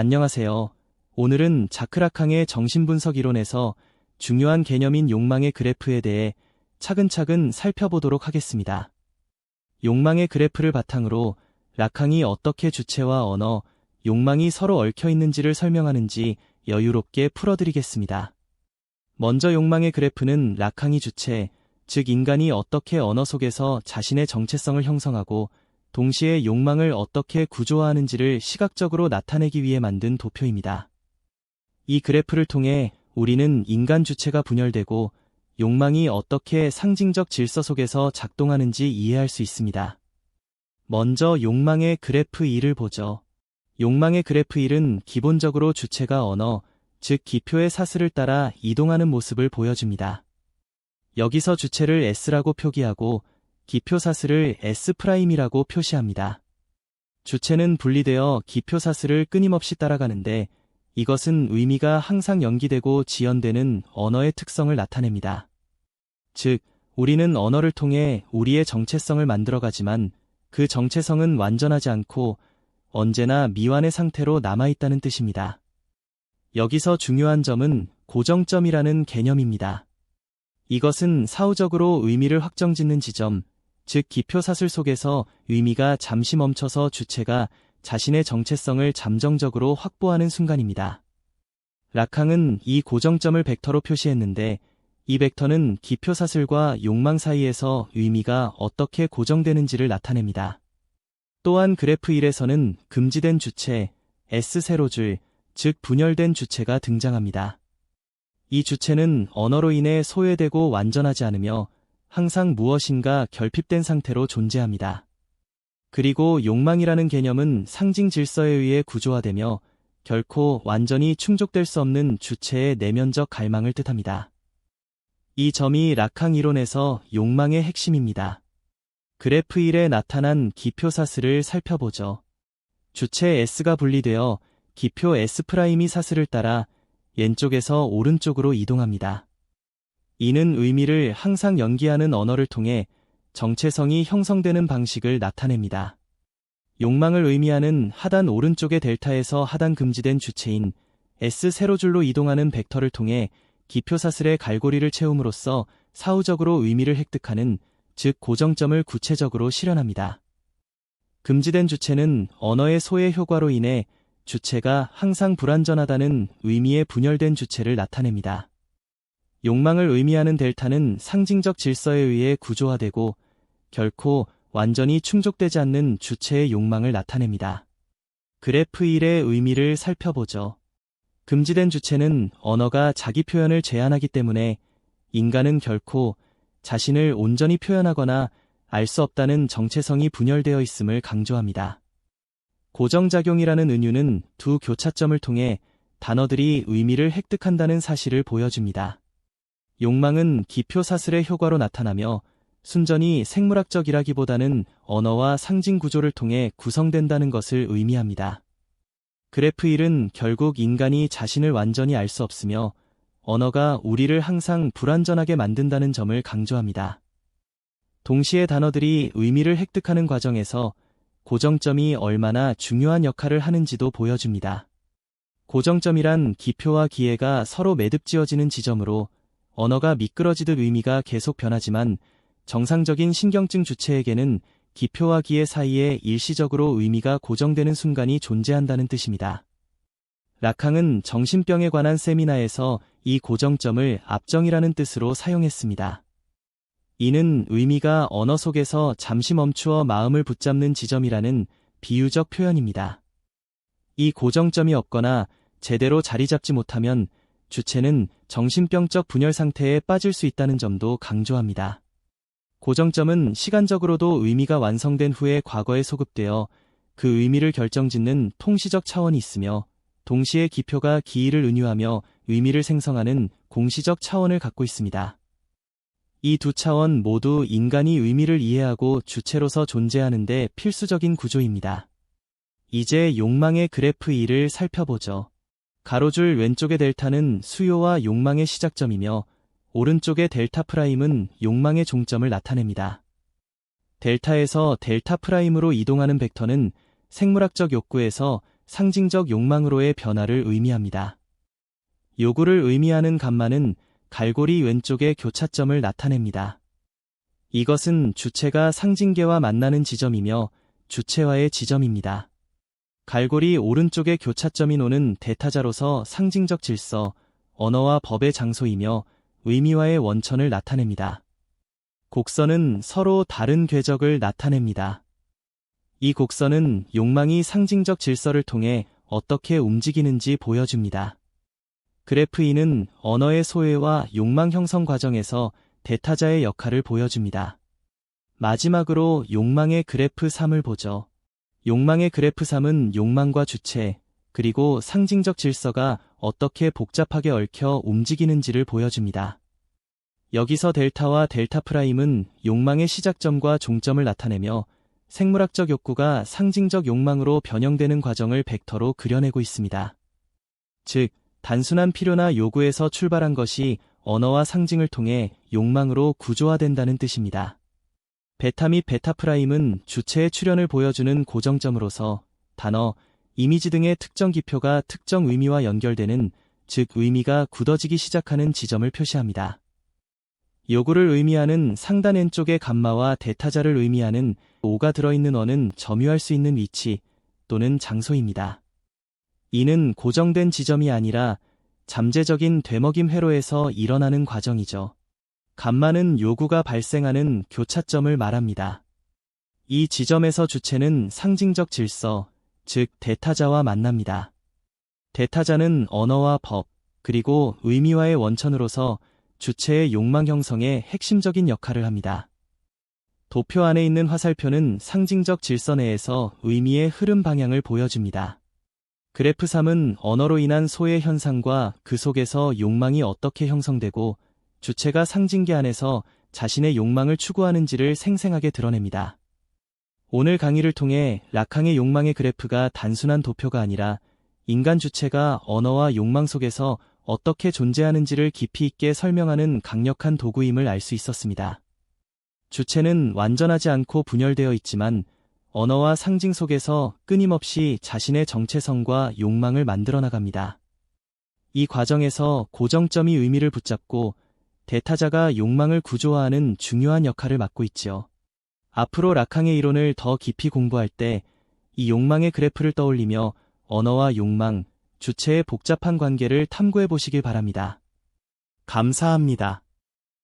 안녕하세요. 오늘은 자크라캉의 정신분석 이론에서 중요한 개념인 욕망의 그래프에 대해 차근차근 살펴보도록 하겠습니다. 욕망의 그래프를 바탕으로 라캉이 어떻게 주체와 언어, 욕망이 서로 얽혀 있는지를 설명하는지 여유롭게 풀어드리겠습니다. 먼저 욕망의 그래프는 라캉이 주체, 즉 인간이 어떻게 언어 속에서 자신의 정체성을 형성하고 동시에 욕망을 어떻게 구조화하는지를 시각적으로 나타내기 위해 만든 도표입니다. 이 그래프를 통해 우리는 인간 주체가 분열되고 욕망이 어떻게 상징적 질서 속에서 작동하는지 이해할 수 있습니다. 먼저 욕망의 그래프 1을 보죠. 욕망의 그래프 1은 기본적으로 주체가 언어, 즉 기표의 사슬을 따라 이동하는 모습을 보여줍니다. 여기서 주체를 S라고 표기하고 기표 사슬을 S'이라고 표시합니다. 주체는 분리되어 기표 사슬을 끊임없이 따라가는데 이것은 의미가 항상 연기되고 지연되는 언어의 특성을 나타냅니다. 즉, 우리는 언어를 통해 우리의 정체성을 만들어가지만 그 정체성은 완전하지 않고 언제나 미완의 상태로 남아있다는 뜻입니다. 여기서 중요한 점은 고정점이라는 개념입니다. 이것은 사후적으로 의미를 확정짓는 지점, 즉 기표 사슬 속에서 의미가 잠시 멈춰서 주체가 자신의 정체성을 잠정적으로 확보하는 순간입니다. 라캉은 이 고정점을 벡터로 표시했는데 이 벡터는 기표 사슬과 욕망 사이에서 의미가 어떻게 고정되는지를 나타냅니다. 또한 그래프 1에서는 금지된 주체, S 세로줄, 즉 분열된 주체가 등장합니다. 이 주체는 언어로 인해 소외되고 완전하지 않으며 항상 무엇인가 결핍된 상태로 존재합니다. 그리고 욕망이라는 개념은 상징 질서에 의해 구조화되며 결코 완전히 충족될 수 없는 주체의 내면적 갈망을 뜻합니다. 이 점이 락항 이론에서 욕망의 핵심입니다. 그래프 1에 나타난 기표 사슬을 살펴보죠. 주체 S가 분리되어 기표 S'이 사슬을 따라 왼쪽에서 오른쪽으로 이동합니다. 이는 의미를 항상 연기하는 언어를 통해 정체성이 형성되는 방식을 나타냅니다. 욕망을 의미하는 하단 오른쪽의 델타에서 하단 금지된 주체인 S 세로 줄로 이동하는 벡터를 통해 기표사슬의 갈고리를 채움으로써 사후적으로 의미를 획득하는 즉 고정점을 구체적으로 실현합니다. 금지된 주체는 언어의 소외 효과로 인해 주체가 항상 불완전하다는 의미의 분열된 주체를 나타냅니다. 욕망을 의미하는 델타는 상징적 질서에 의해 구조화되고 결코 완전히 충족되지 않는 주체의 욕망을 나타냅니다. 그래프 1의 의미를 살펴보죠. 금지된 주체는 언어가 자기 표현을 제한하기 때문에 인간은 결코 자신을 온전히 표현하거나 알 수 없다는 정체성이 분열되어 있음을 강조합니다. 고정작용이라는 은유는 두 교차점을 통해 단어들이 의미를 획득한다는 사실을 보여줍니다. 욕망은 기표 사슬의 효과로 나타나며 순전히 생물학적이라기보다는 언어와 상징 구조를 통해 구성된다는 것을 의미합니다. 그래프 1은 결국 인간이 자신을 완전히 알 수 없으며 언어가 우리를 항상 불완전하게 만든다는 점을 강조합니다. 동시에 단어들이 의미를 획득하는 과정에서 고정점이 얼마나 중요한 역할을 하는지도 보여줍니다. 고정점이란 기표와 기회가 서로 매듭지어지는 지점으로 언어가 미끄러지듯 의미가 계속 변하지만 정상적인 신경증 주체에게는 기표와 기의 사이에 일시적으로 의미가 고정되는 순간이 존재한다는 뜻입니다. 락항은 정신병에 관한 세미나에서 이 고정점을 압정이라는 뜻으로 사용했습니다. 이는 의미가 언어 속에서 잠시 멈추어 마음을 붙잡는 지점이라는 비유적 표현입니다. 이 고정점이 없거나 제대로 자리 잡지 못하면 주체는 정신병적 분열 상태에 빠질 수 있다는 점도 강조합니다. 고정점은 시간적으로도 의미가 완성된 후에 과거에 소급되어 그 의미를 결정짓는 통시적 차원이 있으며 동시에 기표가 기의를 은유하며 의미를 생성하는 공시적 차원을 갖고 있습니다. 이 두 차원 모두 인간이 의미를 이해하고 주체로서 존재하는데 필수적인 구조입니다. 이제 욕망의 그래프 2를 살펴보죠. 가로줄 왼쪽의 델타는 수요와 욕망의 시작점이며 오른쪽의 델타 프라임은 욕망의 종점을 나타냅니다. 델타에서 델타 프라임으로 이동하는 벡터는 생물학적 욕구에서 상징적 욕망으로의 변화를 의미합니다. 요구를 의미하는 감마는 갈고리 왼쪽의 교차점을 나타냅니다. 이것은 주체가 상징계와 만나는 지점이며 주체와의 지점입니다. 갈고리 오른쪽의 교차점인 오는 대타자로서 상징적 질서, 언어와 법의 장소이며 의미와의 원천을 나타냅니다. 곡선은 서로 다른 궤적을 나타냅니다. 이 곡선은 욕망이 상징적 질서를 통해 어떻게 움직이는지 보여줍니다. 그래프 2는 언어의 소외와 욕망 형성 과정에서 대타자의 역할을 보여줍니다. 마지막으로 욕망의 그래프 3을 보죠. 욕망의 그래프 3은 욕망과 주체, 그리고 상징적 질서가 어떻게 복잡하게 얽혀 움직이는지를 보여줍니다. 여기서 델타와 델타 프라임은 욕망의 시작점과 종점을 나타내며 생물학적 욕구가 상징적 욕망으로 변형되는 과정을 벡터로 그려내고 있습니다. 즉, 단순한 필요나 요구에서 출발한 것이 언어와 상징을 통해 욕망으로 구조화된다는 뜻입니다. 베타 및 베타 프라임은 주체의 출현을 보여주는 고정점으로서 단어, 이미지 등의 특정 기표가 특정 의미와 연결되는 즉 의미가 굳어지기 시작하는 지점을 표시합니다. 요구를 의미하는 상단 왼쪽의 감마와 대타자를 의미하는 오가 들어있는 어는 점유할 수 있는 위치 또는 장소입니다. 이는 고정된 지점이 아니라 잠재적인 되먹임 회로에서 일어나는 과정이죠. 감마는 요구가 발생하는 교차점을 말합니다. 이 지점에서 주체는 상징적 질서, 즉 대타자와 만납니다. 대타자는 언어와 법, 그리고 의미와의 원천으로서 주체의 욕망 형성에 핵심적인 역할을 합니다. 도표 안에 있는 화살표는 상징적 질서 내에서 의미의 흐름 방향을 보여줍니다. 그래프 3은 언어로 인한 소외 현상과 그 속에서 욕망이 어떻게 형성되고 주체가 상징계 안에서 자신의 욕망을 추구하는지를 생생하게 드러냅니다. 오늘 강의를 통해 락항의 욕망의 그래프가 단순한 도표가 아니라 인간 주체가 언어와 욕망 속에서 어떻게 존재하는지를 깊이 있게 설명하는 강력한 도구임을 알 수 있었습니다. 주체는 완전하지 않고 분열되어 있지만 언어와 상징 속에서 끊임없이 자신의 정체성과 욕망을 만들어 나갑니다. 이 과정에서 고정점이 의미를 붙잡고 대타자가 욕망을 구조화하는 중요한 역할을 맡고 있지요. 앞으로 락항의 이론을 더 깊이 공부할 때 이 욕망의 그래프를 떠올리며 언어와 욕망, 주체의 복잡한 관계를 탐구해 보시길 바랍니다. 감사합니다.